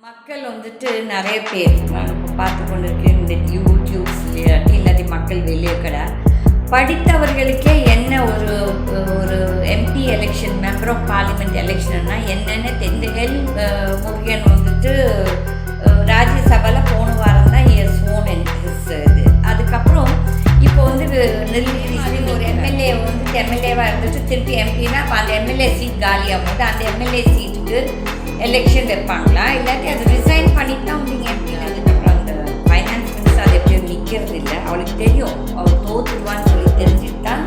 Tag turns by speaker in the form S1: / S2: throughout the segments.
S1: மக்கள் வந்துட்டு நிறைய பேர் பார்த்து கொண்டு இருக்கேன் இந்த யூடியூப்ஸ் இல்லாட்டி மக்கள் வெளியே கடை. படித்தவர்களுக்கே என்ன ஒரு ஒரு MP election member of parliament எலெக்ஷன்னா என்னென்ன தெரிந்த ஹெல் முருகன் வந்துட்டு ராஜ்யசபாவில் போன வாரம் தான் இயர் ஓன் இது அதுக்கப்புறம் இப்போ வந்து நெல் ஒரு எம்எல்ஏ வந்துட்டு எம்எல்ஏவாக இருந்துட்டு திருப்பி எம்பினா அந்த எம்எல்ஏ சீட் காலியாகும் போது அந்த எம்எல்ஏ சீட்டுக்கு எலெக்ஷன் வைப்பாங்களா? இல்லாட்டி அது ரிசைன் பண்ணிட்டு தான் நீங்கள் எம்பி அந்த ஃபைனான்ஸ் மினிஸ்டர் அது எப்படியும் நிற்கிறது இல்லை? அவளுக்கு தெரியும். அவள் தோத்துருவான்னு சொல்லி தெரிஞ்சுட்டு தான்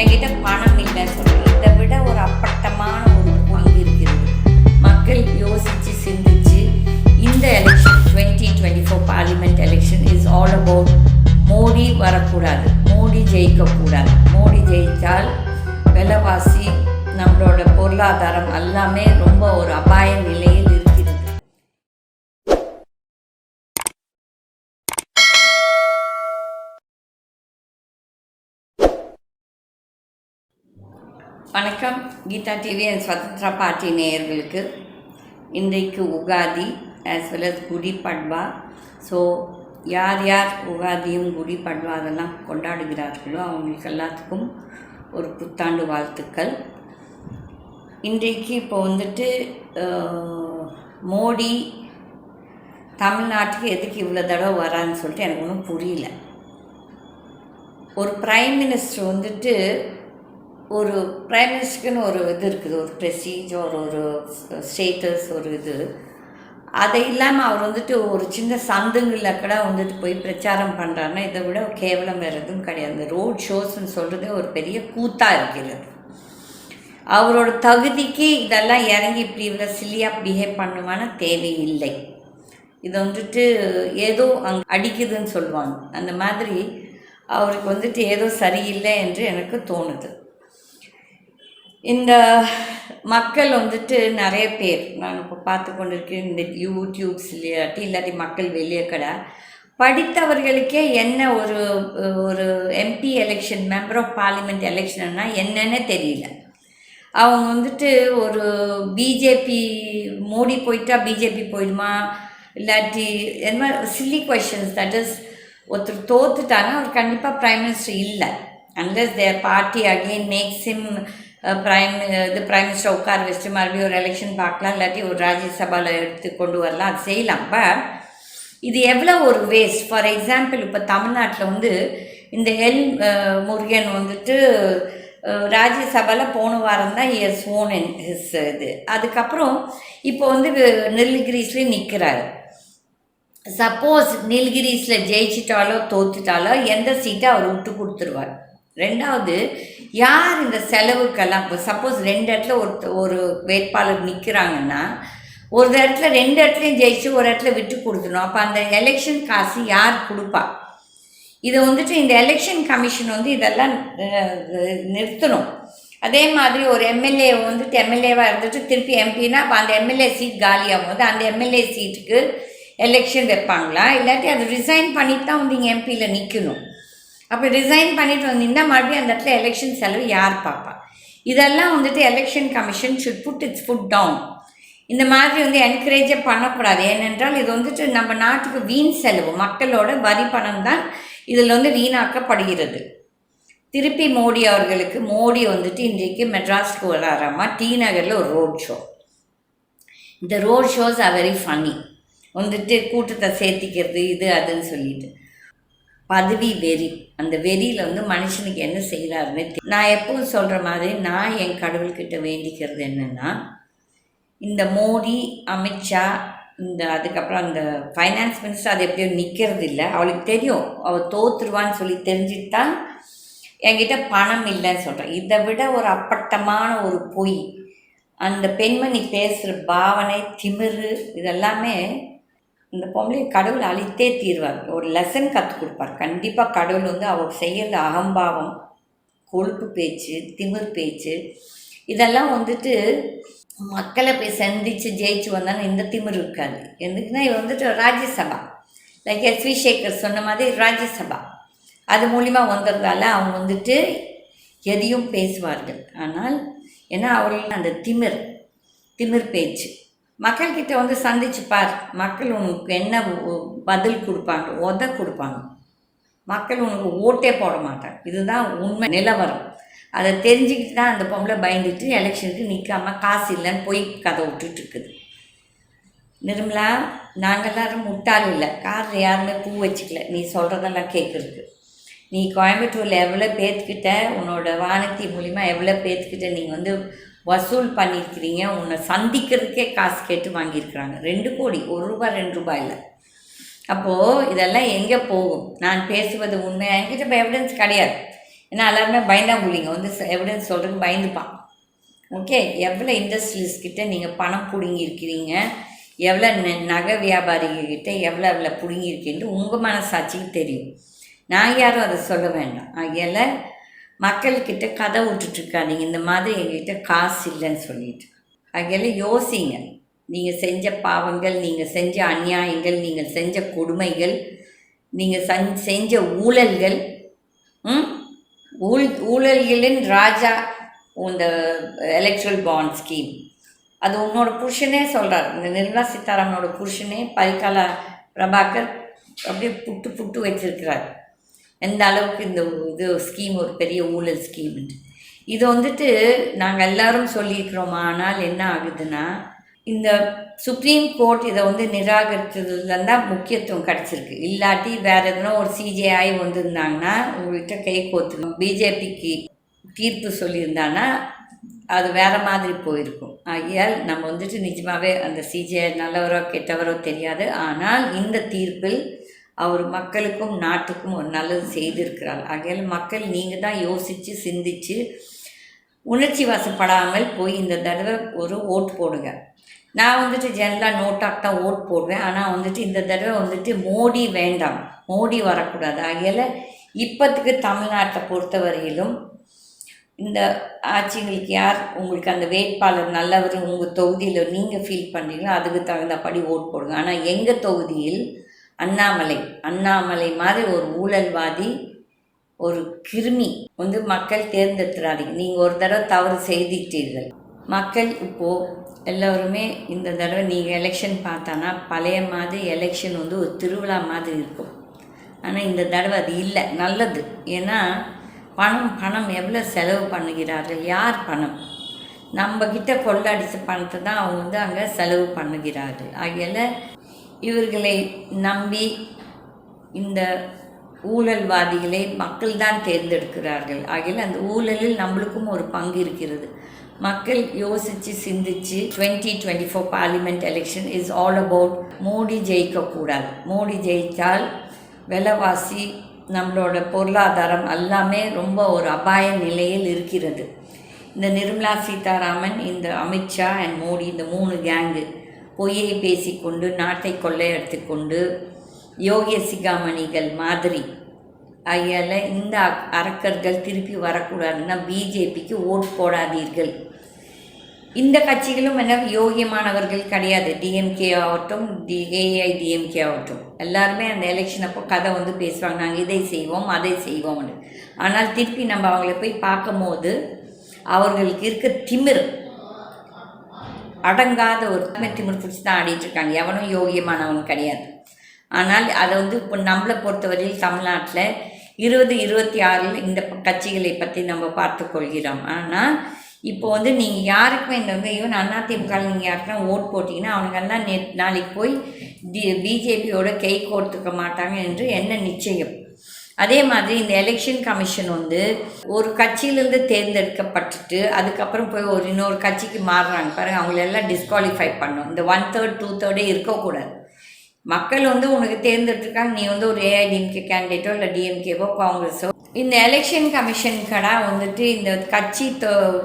S1: என்கிட்ட பணம் இல்லைன்னு சொல்லி இதை விட ஒரு அப்பட்டமான ஒரு பங்கு இருக்கிறது மக்கள் யோசித்து சிந்திச்சு இந்த election twenty twenty four parliament election is all about Modi வரக்கூடாது. மோடி ஜெயிக்கக்கூடாது. மோடி ஜெயித்தால் விலைவாசி நம்மளோட பொருளாதாரம் எல்லாமே ரொம்ப ஒரு அபாய நிலையில் இருக்கிறது. வணக்கம். Geetha TV and Suthanthira party நேயர்களுக்கு. இன்றைக்கு உகாதி ஆஸ் வெல் அஸ் குடி பட்வா. ஸோ யார் யார் உகாதியும் குடி பட்வா அதெல்லாம் கொண்டாடுகிறார்களோ அவங்களுக்கு எல்லாத்துக்கும் ஒரு புத்தாண்டு வாழ்த்துக்கள். இன்றைக்கு இப்போ வந்துட்டு மோடி தமிழ்நாட்டுக்கு எதுக்கு இவ்வளோ தடவை வரான்னு சொல்லிட்டு எனக்கு ஒன்றும் புரியல. ஒரு ப்ரைம் மினிஸ்டர் வந்துட்டு ஒரு ப்ரைம் மினிஸ்டருக்குன்னு ஒரு இது இருக்குது ஒரு ப்ரெஸ்டீஜ் ஒரு ஒரு ஸ்டேட்டஸ் ஒரு இது. அதை இல்லாமல் அவர் வந்துட்டு ஒரு சின்ன சந்துங்களில் கூட வந்துட்டு போய் பிரச்சாரம் பண்ணுறாருன்னா இதை விட கேவலம் வேறு எதுவும் கிடையாது. ரோட் ஷோஸ்ன்னு சொல்கிறதே ஒரு பெரிய கூத்தாக இருக்கிறது. அவரோட தகுதிக்கு இதெல்லாம் இறங்கி இப்படி இவ்வளோ சில்லியாக பிஹேவ் பண்ணுவான தேவையில்லை. இது வந்துட்டு ஏதோ அங் அடிக்குதுன்னு சொல்லுவாங்க. அந்த மாதிரி அவருக்கு வந்துட்டு ஏதோ சரியில்லை என்று எனக்கு தோணுது. இந்த மக்கள் வந்துட்டு நிறைய பேர் நான் இப்போ பார்த்து கொண்டிருக்கேன் இந்த யூடியூப்ஸ் இல்லாட்டி இல்லாட்டி மக்கள் வெளியே கடை படித்தவர்களுக்கே என்ன ஒரு ஒரு MP election member of parliament எலெக்ஷன்னா என்னன்னே தெரியல. அவங்க வந்துட்டு ஒரு பிஜேபி மோடி போயிட்டா பிஜேபி போயிடுமா? இல்லாட்டி என்ன சில்லி கொஷின்ஸ் தட் இஸ் ஒருத்தர் தோத்துட்டாங்க அவர் கண்டிப்பாக ப்ரைம் மினிஸ்டர் இல்லை. Unless their party again makes him prime இது ப்ரைம் மினிஸ்டர் உட்கார வச்சுட்டு மறுபடியும் ஒரு எலெக்ஷன் பார்க்கலாம். இல்லாட்டி ஒரு ராஜ்யசபாவில் எடுத்து கொண்டு வரலாம். அது செய்யலாம். பட் இது எவ்வளோ ஒரு வேஸ்ட் ஃபார் எக்ஸாம்பிள் இப்போ தமிழ்நாட்டில் வந்து இந்த எல் முருகன் வந்துட்டு ராஜ்யசபாவில் போன வாரம் தான் இயர்ஸ் ஓன் ஹிஸ் இது. அதுக்கப்புறம் இப்போ வந்து நெல்லிகிரிஸ்லேயே நிற்கிறாரு சப்போஸ் நீலகிரிஸில் ஜெயிச்சிட்டாலோ தோத்துட்டாலோ எந்த சீட்டை அவர் விட்டு கொடுத்துருவார். ரெண்டாவது யார் இந்த செலவுக்கெல்லாம் இப்போ சப்போஸ் ரெண்டு இடத்துல ஒரு ஒரு வேட்பாளர் நிற்கிறாங்கன்னா ஒரு இடத்துல ரெண்டு இடத்துலையும் ஜெயிச்சு ஒரு இடத்துல விட்டு கொடுத்துடணும். அப்போ அந்த எலெக்ஷன் காசு யார் கொடுப்பா? இதை வந்துட்டு இந்த எலெக்ஷன் கமிஷன் வந்து இதெல்லாம் நிறுத்தணும். அதே மாதிரி ஒரு எம்எல்ஏ வந்துட்டு எம்எல்ஏவாக இருந்துட்டு திருப்பி எம்பினா அப்போ அந்த எம்எல்ஏ சீட் காலியாகும் போது அந்த எம்எல்ஏ சீட்டுக்கு எலெக்ஷன் வைப்பாங்களா? இல்லாட்டி அது ரிசைன் பண்ணிட்டு தான் வந்து இங்கே எம்பியில் நிற்கணும் அப்போ ரிசைன் பண்ணிட்டு வந்தீங்கன்னா மறுபடியும் அந்த இடத்துல எலெக்ஷன் செலவு யார் பார்ப்பா? இதெல்லாம் வந்துட்டு election commission should put its foot down இந்த மாதிரி வந்து என்கரேஜே பண்ணக்கூடாது. ஏனென்றால் இது வந்துட்டு நம்ம நாட்டுக்கு வீண் செலவு. மக்களோட வரி பணம் தான் இதில் வந்து வீணாக்கப்படுகிறது. திருப்பி மோடி அவர்களுக்கு மோடி வந்துட்டு இன்றைக்கு மெட்ராஸ்க்கு வராராமா டி நகரில் ஒரு ரோட் ஷோ. இந்த road shows are very funny வந்துட்டு கூட்டத்தை சேர்த்திக்கிறது இது அதுன்னு சொல்லிட்டு. பதவி வெறி. அந்த வெறியில் வந்து மனுஷனுக்கு என்ன செய்கிறாருன்னு நான் எப்பவும் சொல்கிற மாதிரி நான் என் கடவுள்கிட்ட வேண்டிக்கிறது என்னென்னா இந்த மோடி அமித்ஷா இந்த அதுக்கப்புறம் அந்த ஃபைனான்ஸ் மினிஸ்டர் அது எப்படியோ நிற்கிறது இல்லை அவளுக்கு தெரியும். அவள் தோத்துருவான்னு சொல்லி தெரிஞ்சுட்டு தான் என்கிட்ட பணம் இல்லைன்னு சொல்கிறேன் இதை விட ஒரு அப்பட்டமான ஒரு பொய். அந்த பெண்மணி பேசுகிற பாவனை திமிரு இதெல்லாமே இந்த பொம்பளை கடவுள் அழித்தே தீர்வார். ஒரு லெசன் கற்றுக் கொடுப்பார். கண்டிப்பாக கடவுள் வந்து அவர் செய்கிறது அகம்பாவம் கொழுப்பு பேச்சு திமிர் பேச்சு இதெல்லாம் வந்துட்டு மக்களை போய் சந்தித்து ஜெயிச்சு வந்தாலும் இந்த திமிர் இருக்காது. எதுக்குன்னா இது வந்துட்டு Rajya Sabha. Like S V Shekhar சொன்ன மாதிரி ராஜ்யசபா. அது மூலிமா வந்ததால் அவங்க வந்துட்டு எதையும் பேசுவார்கள். ஆனால் ஏன்னா அவர்கள் அந்த திமிர் திமிர் பேச்சு. மக்கள்கிட்ட வந்து சந்திச்சு பார். மக்கள் உனக்கு என்ன பதில் கொடுப்பாங்க உத கொடுப்பாங்க. மக்கள் உனக்கு ஓட்டே போட மாட்டாங்க. இதுதான் உண்மை நிலவரம். அதை தெரிஞ்சுக்கிட்டு தான் அந்த பொம்பளை பயந்துட்டு எலெக்ஷனுக்கு நிற்காம காசு இல்லைன்னு போய் கதை விட்டுட்டு இருக்குது நிர்மலா நாங்கள் எல்லாரும் முட்டாள் இல்லை. காரில் யாருமே பூ வச்சுக்கல. நீ சொல்கிறதெல்லாம் கேட்குறதுக்கு. நீ கோயம்புத்தூரில் எவ்வளோ பேத்துக்கிட்ட உன்னோட வானத்தி மூலிமா எவ்வளோ பேத்துக்கிட்ட நீங்கள் வந்து வசூல் பண்ணியிருக்கிறீங்க உன்னை சந்திக்கிறதுக்கே காசு கேட்டு வாங்கியிருக்கிறாங்க. ரெண்டு கோடி ஒரு ரூபாய் ரெண்டு ரூபாய் இல்லை. அப்போது இதெல்லாம் எங்கே போகும்? நான் பேசுவது உண்மை. என்கிட்ட இப்போ எவிடன்ஸ் கிடையாது. ஏன்னா எல்லாருமே பயந்தாங்குழிங்க வந்து எவிடன்ஸ் சொல்கிறதுக்கு பயந்துப்பான். ஓகே எவ்வளோ இண்டஸ்ட்ரீஸ்கிட்ட நீங்கள் பணம் பிடுங்கியிருக்கிறீங்க எவ்வளோ நகை வியாபாரிகள் கிட்டே எவ்வளோ எவ்வளோ பிடுங்கியிருக்கீன்ட்டு உங்கள் மனசாட்சிக்கு தெரியும். நான் யாரும் அதை சொல்ல வேண்டாம். ஆகையால் மக்கள்கிட்ட கதை விட்டுட்ருக்காதீங்க இந்த மாதிரி எங்ககிட்ட காசு இல்லைன்னு சொல்லிட்டு. ஆகையால் யோசிங்க. நீங்கள் செஞ்ச பாவங்கள் நீங்கள் செஞ்ச அநியாயங்கள் நீங்கள் செஞ்ச கொடுமைகள் நீங்கள் செஞ்ச ஊழல்கள் ம்? ஊழ் ஊழல்களின் ராஜா இந்த எலக்ட்ரல் பாண்ட் ஸ்கீம் அது உன்னோட புருஷனே சொல்கிறார் இந்த நிர்மலா சீதாராமனோட புருஷனே பரிகால பிரபாகர் அப்படியே புட்டு புட்டு வச்சிருக்கிறார். எந்த அளவுக்கு இந்த இது ஸ்கீம் ஒரு பெரிய ஊழல் ஸ்கீம்ன்ட்டு இது வந்துட்டு நாங்கள் எல்லாரும் சொல்லியிருக்கிறோம். ஆனால் என்ன ஆகுதுன்னா இந்த சுப்ரீம் கோர்ட் இதை வந்து நிராகரித்ததுல தான் முக்கியத்துவம் கிடச்சிருக்கு. இல்லாட்டி வேறு எதுனா ஒரு சிஜேஐ வந்திருந்தாங்கன்னா உங்கள்கிட்ட கை கோத்துக்கணும். பிஜேபிக்கு தீர்ப்பு சொல்லியிருந்தாங்கன்னா அது வேறு மாதிரி போயிருக்கும். ஆகையால் நம்ம வந்துட்டு நிஜமாகவே அந்த சிஜே நல்லவரோ கெட்டவரோ தெரியாது. ஆனால் இந்த தீர்ப்பில் அவர் மக்களுக்கும் நாட்டுக்கும் ஒரு நல்லது செய்திருக்கிறார். ஆகையால் மக்கள் நீங்கள் தான் யோசித்து சிந்திச்சு உணர்ச்சி வசப்படாமல் போய் இந்த தடவை ஒரு ஓட்டு போடுங்க. நான் வந்துட்டு ஜெனரலாக நோட்டாக தான் ஓட் போடுவேன். ஆனால் வந்துட்டு இந்த தடவை வந்துட்டு மோடி வேண்டாம். மோடி வரக்கூடாது. ஆகையால் இப்போத்துக்கு தமிழ்நாட்டை பொறுத்தவரையிலும் இந்த ஆட்சிங்களுக்கு யார் உங்களுக்கு அந்த வேட்பாளர் நல்லவர் உங்கள் தொகுதியில் நீங்கள் ஃபீல் பண்ணுறீங்களோ அதுக்கு தகுந்தபடி ஓட் போடுங்க. ஆனால் எங்கள் தொகுதியில் அண்ணாமலை அண்ணாமலை மாதிரி ஒரு ஊழல்வாதி ஒரு கிருமி வந்து மக்கள் தேர்ந்தெடுத்துறாதீங்க. நீங்கள் ஒரு தடவை தவறு செய்திட்டீர்கள். மக்கள் இப்போது எல்லோருமே இந்த தடவை நீங்கள் எலெக்ஷன் பார்த்தோன்னா பழைய மாதிரி எலெக்ஷன் வந்து ஒரு திருவிழா மாதிரி இருக்கும். ஆனால் இந்த தடவை அது இல்லை நல்லது. ஏன்னா பணம் பணம் எவ்வளோ செலவு பண்ணுகிறார்கள் யார் பணம்? நம்ம கொள்ளடித்த பணத்தை தான் அவங்க வந்து அங்கே செலவு பண்ணுகிறார்கள். ஆகையால் இவர்களை நம்பி இந்த ஊழல்வாதிகளை மக்கள் தான் தேர்ந்தெடுக்கிறார்கள். ஆகையால் அந்த ஊழலில் நம்மளுக்கும் ஒரு பங்கு இருக்கிறது. மக்கள் யோசித்து சிந்திச்சு twenty twenty four parliament election is all about Modi ஜெயிக்கக்கூடாது Modi ஜெயித்தால் விலைவாசி நம்மளோட பொருளாதாரம் எல்லாமே ரொம்ப ஒரு அபாய நிலையில் இருக்கிறது. இந்த நிர்மலா சீதாராமன் இந்த அமித்ஷா அண்ட் மோடி இந்த மூணு கேங்கு பொய்யை பேசிக்கொண்டு நாட்டை கொள்ளையடித்து கொண்டு யோகிய சிகாமணிகள் மாதிரி ஆகையால் இந்த அரக்கர்கள் திருப்பி வரக்கூடாதுன்னா பிஜேபிக்கு ஓட் போடாதீர்கள். இந்த கட்சிகளும் என்ன யோகியமானவர்கள் கிடையாது. டிஎம்கே ஆகட்டும் டி ஏஐடிஎம்கே ஆகட்டும். எல்லாருமே அந்த எலெக்ஷன் அப்போ கதை வந்து பேசுவாங்க. நாங்கள் இதை செய்வோம் அதை செய்வோம்னு. ஆனால் திருப்பி நம்ம அவங்கள போய் பார்க்கும்போது அவர்களுக்கு இருக்க திமிர் அடங்காத ஒரு திமிர் பிடிச்சி தான் ஆடிட்டு இருக்காங்க. எவனும் யோகியமானவன் கிடையாது. ஆனால் அதை வந்து இப்போ நம்மளை பொறுத்தவரையில் தமிழ்நாட்டில் இருபது இருபத்தி ஆறில் இந்த கட்சிகளை பற்றி நம்ம பார்த்து கொள்கிறோம் ஆனால் இப்போ வந்து நீங்கள் யாருக்குமே இந்த வந்து ஈவன் அதிமுக நீங்கள் யாருக்குன்னா ஓட் போட்டிங்கன்னா அவனுங்கெல்லாம் நே நாளைக்கு போய் டி பிஜேபியோட கை கோர்த்துக்க மாட்டாங்க என்று என்ன நிச்சயம்? அதே மாதிரி இந்த எலெக்ஷன் கமிஷன் வந்து ஒரு கட்சியிலேருந்து தேர்ந்தெடுக்கப்பட்டுட்டு அதுக்கப்புறம் போய் ஒரு இன்னொரு கட்சிக்கு மாறுறாங்க. பாருங்கள் அவங்களெல்லாம் டிஸ்குவாலிஃபை பண்ணும் இந்த ஒன் தேர்ட் டூ தேர்டே இருக்கக்கூடாது. மக்கள் வந்து உனக்கு தேர்ந்தெடுத்துருக்காங்க. நீ வந்து ஒரு ஏஐடிஎம்கே கேண்டிடேட்டோ இல்லை டிஎம்கேவோ காங்கிரஸோ இந்த எலெக்ஷன் கமிஷன் வந்துட்டு இந்த கட்சி தோ-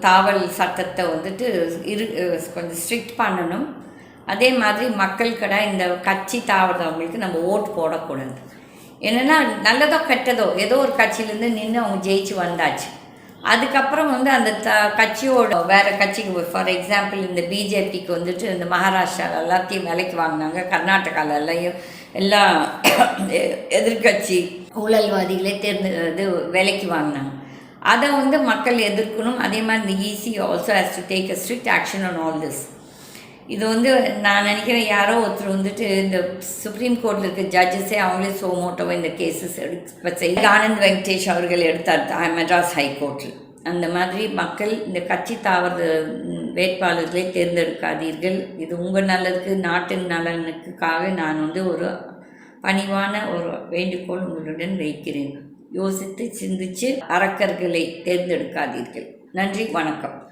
S1: தாவல் சட்டத்தை வந்துட்டு இரு கொஞ்சம் ஸ்ட்ரிக்ட் பண்ணணும். அதே மாதிரி மக்கள் இந்த கட்சி தாவறவங்களுக்கு நம்ம ஓட்டு போடக்கூடாது. என்னென்னா நல்லதோ கெட்டதோ ஏதோ ஒரு கட்சியிலேருந்து நின்று அவங்க ஜெயிச்சு வந்தாச்சு. அதுக்கப்புறம் வந்து அந்த த கட்சியோட வேறு கட்சிக்கு ஃபார் எக்ஸாம்பிள் இந்த பிஜேபிக்கு வந்துட்டு இந்த மகாராஷ்டிராவில் எல்லாத்தையும் விலைக்கு வாங்கினாங்க. கர்நாடகாவில் எல்லாம் எல்லா எதிர்கட்சி ஊழல்வாதிகளே தேர்ந்து இது விலைக்கு வாங்கினாங்க. அதை வந்து மக்கள் எதிர்க்கணும். அதே மாதிரி இந்த EC also has to take a strict action on all this இது வந்து நான் நினைக்கிறேன் யாரோ ஒருத்தர் வந்துட்டு இந்த சுப்ரீம் கோர்ட்டில் இருக்க ஜட்ஜஸே அவங்களே சோமோட்டோவை இந்த கேசஸ் எடுத்து செய்ய ஆனந்த் வெங்கடேஷ் அவர்கள் எடுத்தார் மெட்ராஸ் ஹைகோர்ட்டில் அந்த மாதிரி மக்கள் இந்த கட்சி தாவர வேட்பாளர்களை தேர்ந்தெடுக்காதீர்கள். இது உங்கள் நல்லதுக்கு நாட்டின் நலனுக்குக்காக நான் வந்து ஒரு பணிவான ஒரு வேண்டுகோள் உங்களுடன் வைக்கிறேன். யோசித்து சிந்தித்து அரக்கர்களை தேர்ந்தெடுக்காதீர்கள். நன்றி வணக்கம்.